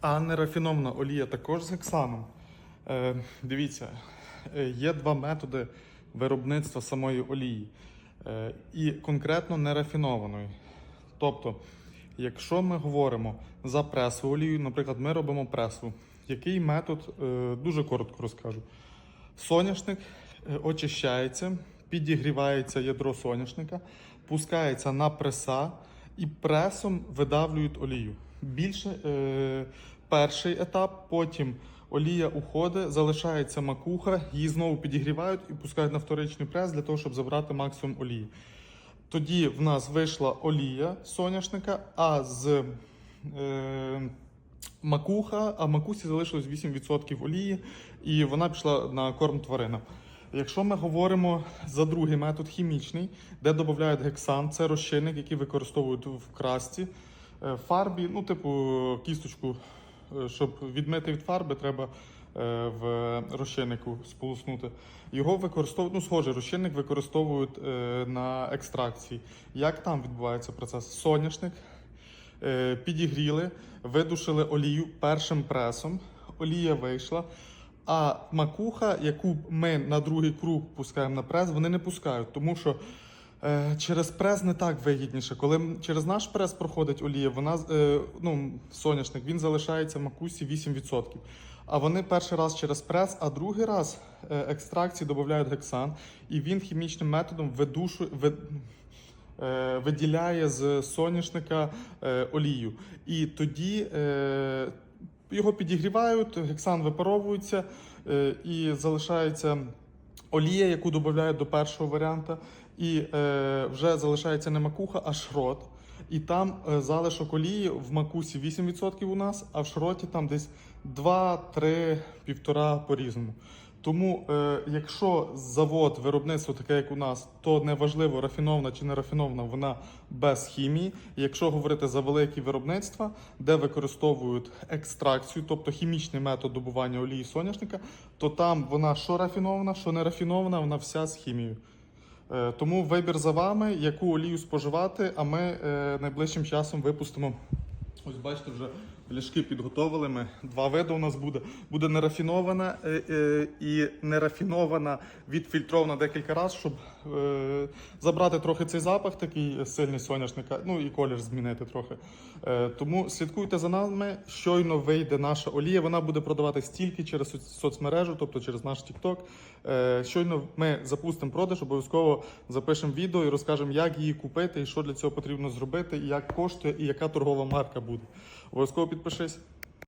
А нерафінована олія також з гексаном. Е, дивіться, е, є два методи виробництва самої олії. Е, і конкретно нерафінованої. Тобто, якщо ми говоримо за пресову олію, наприклад, ми робимо пресу. Який метод, е, дуже коротко розкажу. Соняшник е, очищається, підігрівається ядро соняшника, пускається на преса і пресом видавлюють олію. Більше е, перший етап, потім олія уходить, залишається макуха, її знову підігрівають і пускають на вторичний прес для того, щоб забрати максимум олії. Тоді в нас вийшла олія соняшника, а з е, макуха, а макусі залишилось 8% олії, і вона пішла на корм тваринам. Якщо ми говоримо за другий метод хімічний, де додають гексан, це розчинник, який використовують в красці, фарбі, ну, типу, кісточку, е, щоб відмити від фарби, треба е, в розчиннику сполоснути. Його використовують, ну, схожий розчинник використовують е, на екстракції. Як там відбувається процес? Соняшник е, підігріли, видушили олію першим пресом, олія вийшла. А макуха, яку ми на другий круг пускаємо на прес, вони не пускають, тому що е, через прес не так вигідніше. Коли через наш прес проходить олія, вона е, ну, соняшник, він залишається в макусі 8%. А вони перший раз через прес, а другий раз е, екстракції додають гексан, і він хімічним методом видушує. Ви, е, виділяє з соняшника е, олію. І тоді е, його підігрівають, гексан випаровується е, і залишається олія, яку додають до першого варіанта, і е, вже залишається не макуха, а шрот. І там е, залишок олії в макусі 8% у нас, а в шроті там десь 2, 3, 1,5 по-різному. Тому, е, якщо завод, виробництво таке, як у нас, то неважливо, рафінована чи не рафінована, вона без хімії. Якщо говорити за великі виробництва, де використовують екстракцію, тобто хімічний метод добування олії соняшника, то там вона що рафінована, що не рафінована, вона вся з хімією. Е, Тому вибір за вами, яку олію споживати, а ми е, найближчим часом випустимо. Ось бачите, вже пляшки підготовили ми. Два види у нас буде. Буде нерафінована е, е, і нерафінована, відфільтрована декілька разів, щоб е, забрати трохи цей запах, такий сильний соняшника, ну і колір змінити трохи. Тому слідкуйте за нами. Щойно вийде наша олія. Вона буде продаватись тільки через соцмережу, тобто через наш TikTok. Щойно ми запустимо продаж, обов'язково запишемо відео і розкажемо, як її купити і що для цього потрібно зробити, і як коштує, і яка торгова марка буде. Обов'язково підпишись.